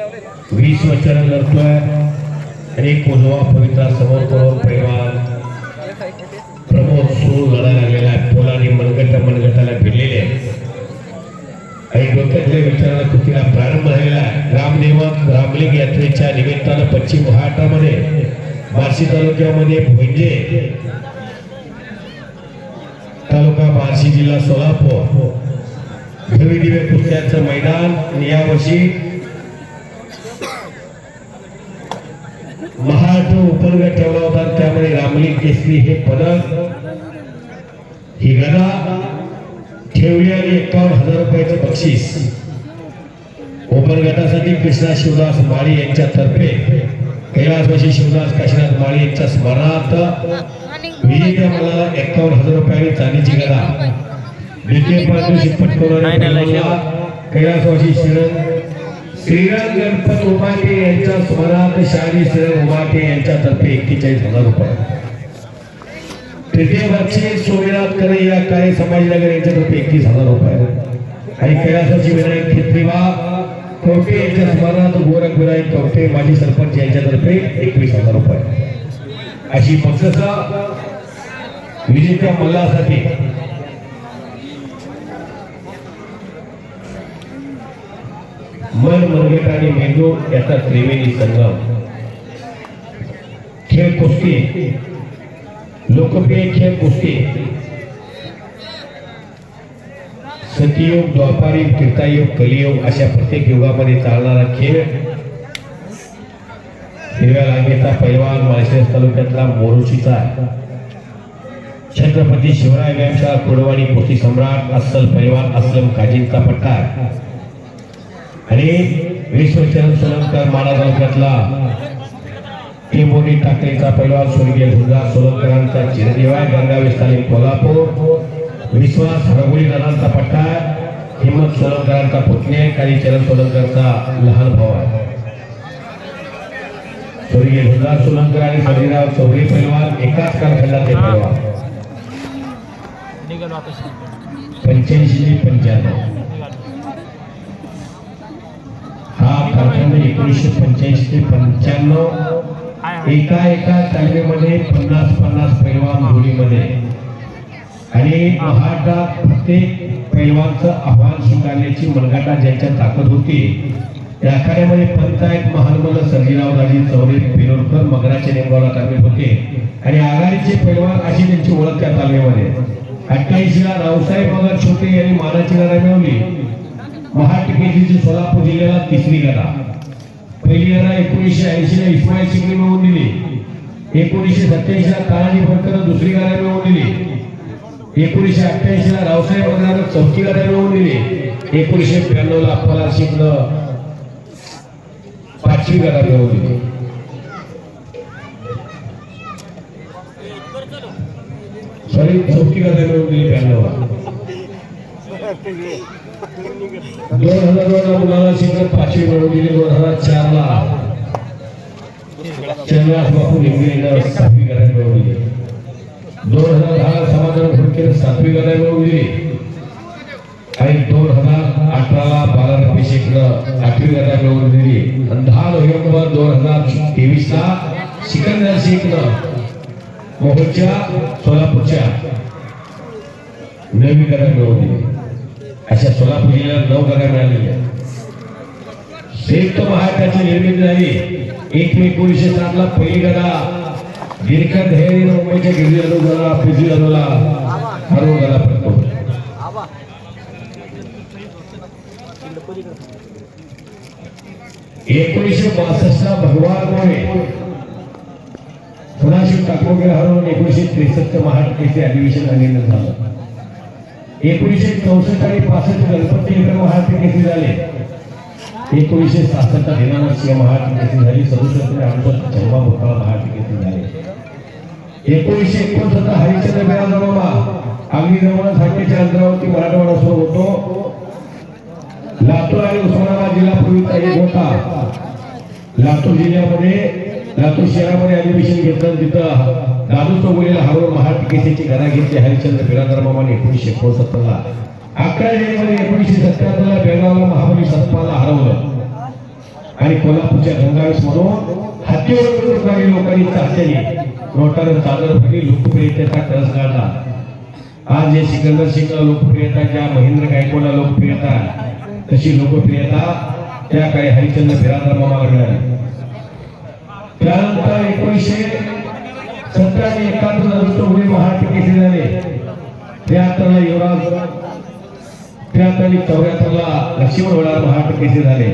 वीस वचन करतोय आणि कोजवा पवित्रा समोर करून पैलवान प्रमोद सुरू लढा लागलेला आहे. पोलाने मनगट मनगटाला भिडलेले आहे आणि डोक्यातल्या विचाराला कृतीला प्रारंभ झालेला आहे. रामदेवक रामलिंग यात्रेच्या निमित्तानं पश्चिम महाराष्ट्रामध्ये बार्शी तालुक्यामध्ये भोंजे तालुका बार्शी जिल्हा सोलापूर. भव्य दिव्य कुस्त्यांचं मैदान आणि यावर्षी उपनगत ठेवला होता. त्यामध्ये रामलिंग केसरी हे पदक ही गदा ठेवली आणि एकावन्न हजार रुपयाचं बक्षीस. ओपन गटासाठी कृष्णा शिवदास माळी यांच्यातर्फे कैलासवासी शिवदास काशीनाथ माळी यांच्या स्मरणार्थ विजेत्या मला एकावन्न हजार रुपयांनी चांदीची गदा. द्वितीय पारितोषिक पटकवणाऱ्या. कैलासवासी श्रीरंग श्रीराम गणपत उमाटे यांच्या स्मरणार्थ शहाजी श्रीरंग उमाटे यांच्यातर्फे एक्केचाळीस हजार रुपये. तृतीय बक्षीस सोमनाथ या काळे समाजनगर यांच्यातर्फे एकतीस हजार रुपये. आणि कैलासाची विनायक खेत्रीवा कवटे यांच्या स्मरणात गोरख विनायक कवटे माजी सरपंच यांच्यातर्फे एकवीस हजार रुपये. अशी बक्षसा विजेत्या मल्लासाठी मन मनगट आणि मेंदू याचा त्रिवेणी संगम. खेळ कुस्ती. लोकप्रिय खेळ कुस्ती. सतीयोग द्वापारी त्रेतायुग कलियोग अशा प्रत्येक युगामध्ये चालणारा खेळ. हिरव्या लांगेचा पैलवान माळशिरस तालुक्यातला मोरुशीचा छत्रपती शिवराय व्यायामशाळा कुडवाडी कुस्ती सम्राट अस्सल पैलवान अस्लम काजींचा पट्टा आणि विश्वचरण सोलंकर माडा तालुक्यातला टाकळीचा पैलवान स्वर्गीय गुजरात सोलंकरांचा चिरंजीव आहे गंगावी स्थानिक कोल्हापूर. विश्वास हरगुळी दादांचा पट्टा आहे हिम्मत सोलंकरांचा पुतणी आहे कालीचरण सोलंकरचा लहान भाऊ आहे. स्वर्गीय गुजरात सोलंकर आणि सर्जीराव चौधरी पैलवान एकाच कालखंडातले पैलवान. निघालो आता. पंच्याऐंशी ते पंच्याण्णव. हा एकोणीसशे पंच्याऐंशी ते पंच्याण्णव एका एका तालमीमध्ये पन्नास पन्नास पैलवान जोडीमध्ये आणि महाराष्ट्रात प्रत्येक पैलवानचं आव्हान स्वीकारण्याची मनगाटा ज्यांच्या ताकद होती त्या आखाड्यामध्ये पंचायत महानमल सर्जीराव दाजी चौरे पिरोडकर मगराचे नेमगावला तालमीत होते. आणि आघाडीचे पैलवान अशी त्यांची ओळख त्या तालमीमध्ये अठ्ठ्याऐंशी रावसाहेब मगर छोटे यांनी मानाची लढाई मिळवली. महाराष्ट्र सोलापूर जिल्ह्याला तिसरी गदा. पहिली गदा एकोणीसशे ऐंशी ला इस्माईल शिंगणे मिळवून दिली. एकोणीसशे सत्याऐंशी ला तानाजी भटकर दुसरी गदा मिळवून दिली. एकोणीसशे अठ्ठ्याऐंशी ला रावसाहेब मगरानं चौथी गदा मिळवून दिली. एकोणीसशे ब्याण्णव ला अप्पाला शिकलं पाचवी गदा मिळवून दिली. सॉरी चौथी गदा मिळवून दिली ब्याण्णव ला. दोन हजार दोन मुलाला शिंगण पाचवी मिळवून दिली दोन हजार चार ला चंद्रदास बापू लिंगेनं मिळवून दोन हजार दहा समाधान फडकेनं सातवी गदा मिळवून दिली आणि दोन हजार अठराला बाला पेशेकनं आठवी गदा मिळवून दिली आणि दहा नोव्हेंबर दोन हजार तेवीस ला सिकंदर शेखनं मोहोळच्या सोलापूरच्या नवी गदा मिळवून दिली अशा सोलापूर जिल्ह्याला नऊ गदा मिळालेल्या संयुक्त महाराष्ट्राची निर्मिती झाली. एक मे एकोणीसशे सात ला पहिली गदा. दीर्घ धैर्य मुंबईच्या गिरजी अनुगला पृथ्वी अनुला हरवून गदा पटकवली एकोणीसशे बासष्ट ला भगवान मोरे शिव टाकोगे हरवून एकोणीसशे त्रेसष्ट महाराष्ट्राचे अधिवेशन झालेलं झालं. एकोणीसशे चौसष्ट आणि पासष्ट गणपती विक्रम महाराष्ट्र केसरी झाले. एकोणीसशे सहासष्ट दिनांक महाराष्ट्र केसरी झाली. सदुसष्ट आणि जन्मा भोपाळ महाराष्ट्र केसरी झाले. एकोणीसशे एकोणसत्तर हरिश्चंद्र बिराजबाबा अगदी जवळ अंतरावरती मराठवाडा सुरू होतो. लातूर आणि उस्मानाबाद जिल्हा पूर्वीचा एक होता लातूर जिल्ह्यामध्ये लातूर शहरामध्ये अधिवेशन घेतलं तिथं. दादू चौगुलीला हरवून महाराष्ट्र घरा घेतली हरिश्चंद्र बिरादर मामाने एकोणीसशे एकोणसत्तरला. अकरा जानेवारी एकोणीसशे सत्त्याहत्तरला बेळगावला महाबली सत्पाला हरवलं. आणि कोल्हापूरच्या गंगावेश म्हणून हत्येवर तुकारी लोकांनी चाचणी. नोटानं चादर भरली लोकप्रियतेचा कळस काढला आज जे सिकंदर सिंगला लोकप्रियता ज्या महेंद्र गायकवाडला लोकप्रियता तशी लोकप्रियता त्या काही हरिचंद्र बिरादर मामाला मिळाली त्यानंतर एकोणीसशे सत्याने आणि एकाहत्तर रोजी महाराष्ट्र केसरी झाले त्र्याहत्तरला युवराज त्र्याहत्तर आणि चौऱ्याहत्तरला लक्ष्मण वडार महाराष्ट्र केसरी झाले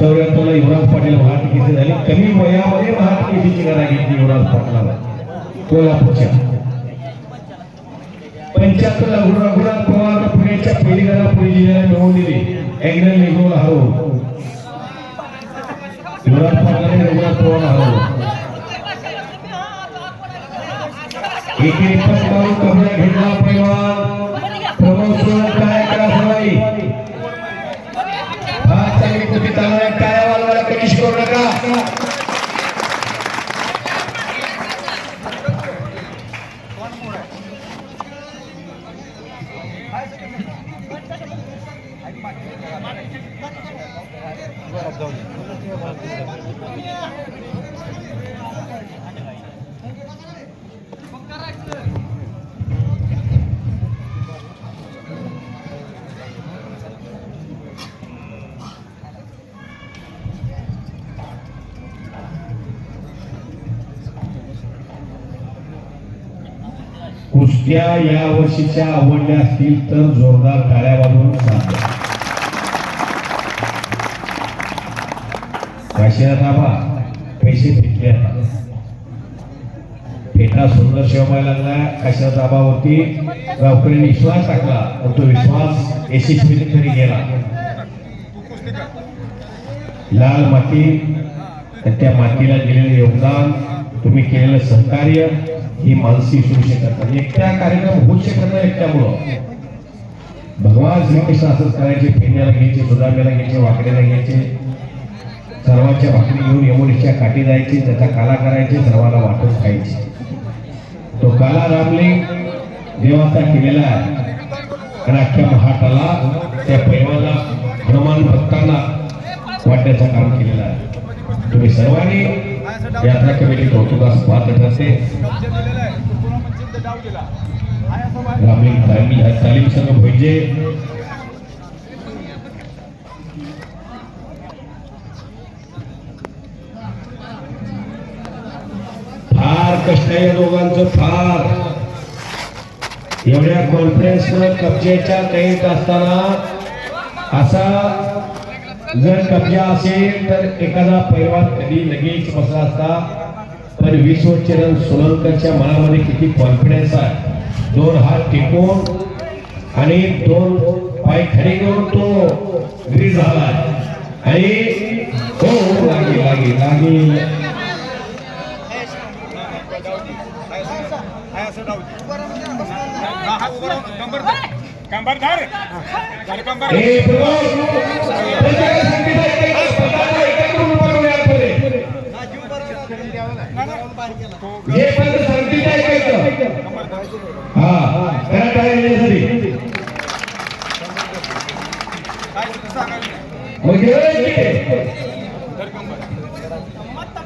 चौऱ्याहत्तरला युवराज पाटील महाराष्ट्र केसरी झाले कमी वयामध्ये महाराष्ट्र केसरीची गदा घेतली युवराज पाटलाला. कोल्हापूरच्या पंच्याहत्तरला गुरु रघुनाथ पवार पुण्याच्या पहिली गदा पुणे जिल्ह्याला मिळवून दिली. अँगल निघून हरवून. युवराज पाटलाने रघुनाथ पवार हरवलं एकेरी पटकावून कब्जा घेतला पैलवान प्रमोद सोळा काय करा सवाई फार चांगली कुठे चालणार काय वाजवायला कमी शिकवू नका कुस्त्या या वर्षीच्या आवडल्या असतील तर जोरदार टाळ्या वाजवून सांगा. काशीनाथ आबा पैसे फेटले आता. फेटा सुंदर शिवाय लागला काशीनाथ आबावरती गावकऱ्यांनी विश्वास टाकला. पण तो विश्वास यशस्वीने तरी गेला. लाल माती त्या मातीला दिलेलं योगदान तुम्ही केलेलं सहकार्य ही माणसी होऊ शकत नाही. एकट्या कार्यक्रम होऊ शकत नाही एकट्यामुळं. भगवान श्रीकृष्ण असंच करायचे फिरण्याला घ्यायचे सुधारण्याला घ्यायचे वाकड्याला घ्यायचे. सर्वांच्या भाकरी घेऊन यमुनीच्या काठी जायचे त्याचा काला करायचे सर्वांना वाटून खायचे. तो काला रामले देवाचा केलेला आहे. आणि अख्ख्या महाटाला त्या प्रेमाला हनुमान भक्तांना वाटण्याचं काम केलेलं आहे. तुम्ही सर्वांनी यात्रा कमिटी कौतुकास पात्र ठरते ग्रामीण तालीम तालीम संघ भोईजे. फार कष्ट आहे दोघांचं फार. एवढ्या कॉन्फरन्स कब्जेच्या तयारीत असताना असा जर कब्जा असेल तर एखादा पैलवान कधी लगेच बसला असता पण विश्वचरण सोलंकरच्या मनामध्ये किती कॉन्फिडन्स आहे दोन हात टेकून आणि दोन पाय खडे करून तो ग्री झाला आणि हो लागे लागे लागे लागे कंबर धर. धर कंबर. हे पण सांगतील ते ऐकायचं हा करा टाळ्या येण्यासाठी मग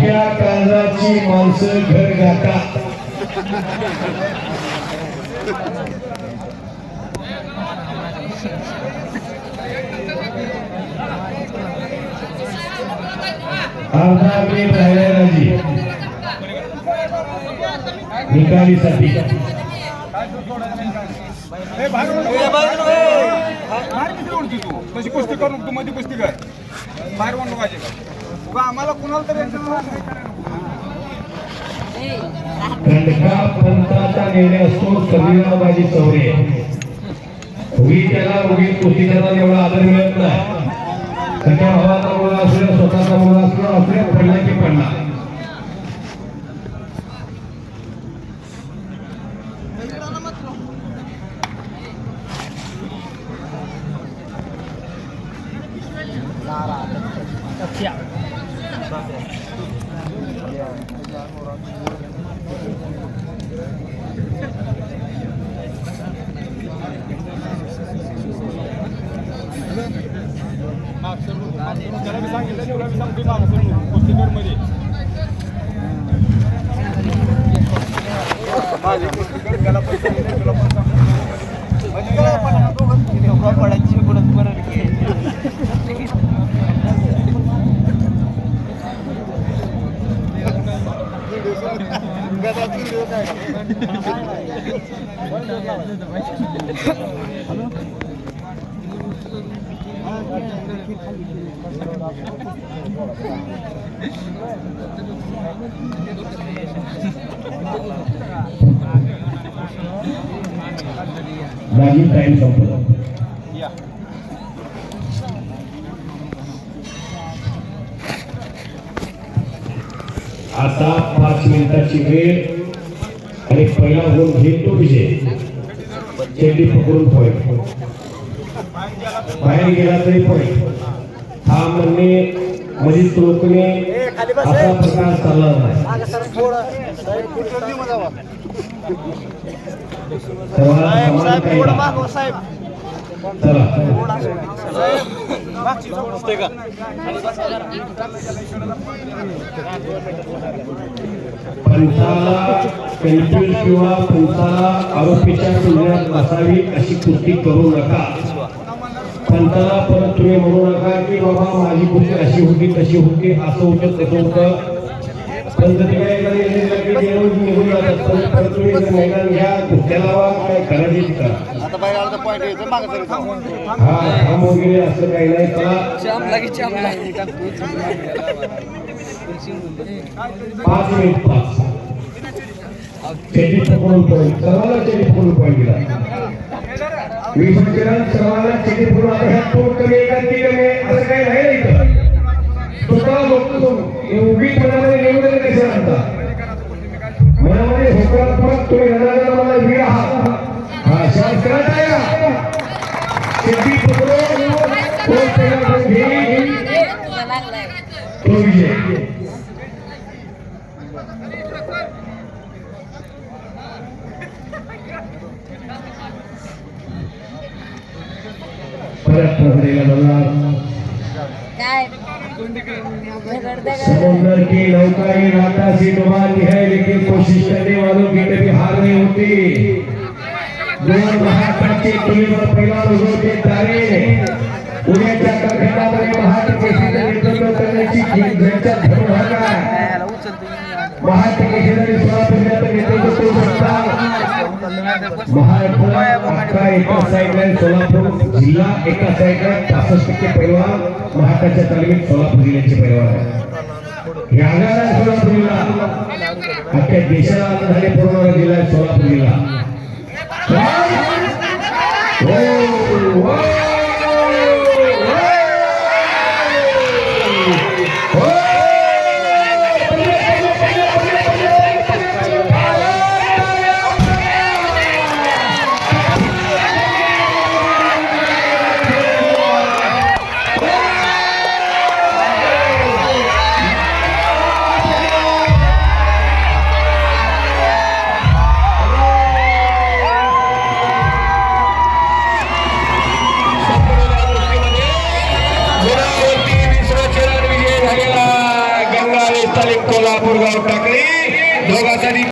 हलक्या काळजाची माणसं घर गातात. अर्धा निकालीसाठी. तू? कुस्ती करू तू मध्ये कुस्ती कर. बाहेर वळू पाहिजे उगा आम्हाला कुणाला तरी पंथाचा निर्णय असतो उगी त्याला उगी कुस्ती करताना एवढा आदर मिळत नाही. त्याच्या भावाचा मुलगा स्वतःचा मुलगा असू द्या असू द्या पडला की पडला त्याला बी सांगितलं तुला बी सांगतो मागं सर म्हणून, कुस्ती कर मध्ये माझी कुस्ती कर, त्याला पण सांगितलं, तुला पण सांगितलं. म्हणजे काय आपण दोघं बाजी टाइम संपलं आता पाच मिनिटाची वेळ. पहिला गुण घेतो विजय. चेंडी पकडून पॉईंट बाहेर गेला तरी पॉईंट हा म्हणणे मधीच रोखणे असा प्रकार चालला नाही. कायदा. चला. पंचाला कन्फ्युज किंवा पंचाला आरोपीच्या तुलनेत नसावी अशी कृती करू नका. पंचाला परत तुम्ही म्हणू नका की बाबा माझी कृती अशी होती तशी होती असं होतं तसं होतं. पंच निघून जातात. पण तुम्ही जर मैदान घ्या लावा काय करायची करा आता बाहेर आलं तर पॉईंट यायचं मागं तरी जाऊ. हा थांब वगैरे असं काही नाही. चला. पाच मिनिट पाच चेटी पकडून पॉईंट सर्वांना चेटी पकडून पॉईंट दिला विसर्जन सर्वांना चेटी पकडून आता ह्यात तो कमी आहे का ती कमी आहे असं काही नाही इथं स्वतः लोक उभी मनामध्ये येऊ दे कसे म्हणता मनामध्ये होकारात्मक तुम्ही रणांगणाला मला वीर आहात हा शाळा आहे का चेटी पकडून तो विजय परत दगड दगड समुद्र की नौका ही राता सी डुबाती है लेकिन कोशिश करने वालों की कभी हार नहीं होती। दोन महाराष्ट्राचे टीमवर पहिला उजवते तारे। पुण्याच्या महाराष्ट्र नेतृत्व करण्याची महाराष्ट्र नेतृत्व करू महाराष्ट्र अख्खा एका साईडला सोलापूर जिल्हा एका साईडला. पासष्ट टक्के पैलवान महाराष्ट्राच्या तालमीत सोलापूर जिल्ह्याचे पैलवान आहे आहे सोलापूर जिल्हा. अख्ख्या देशाला झाले पुरवणारा जिल्हा आहे सोलापूर जिल्हा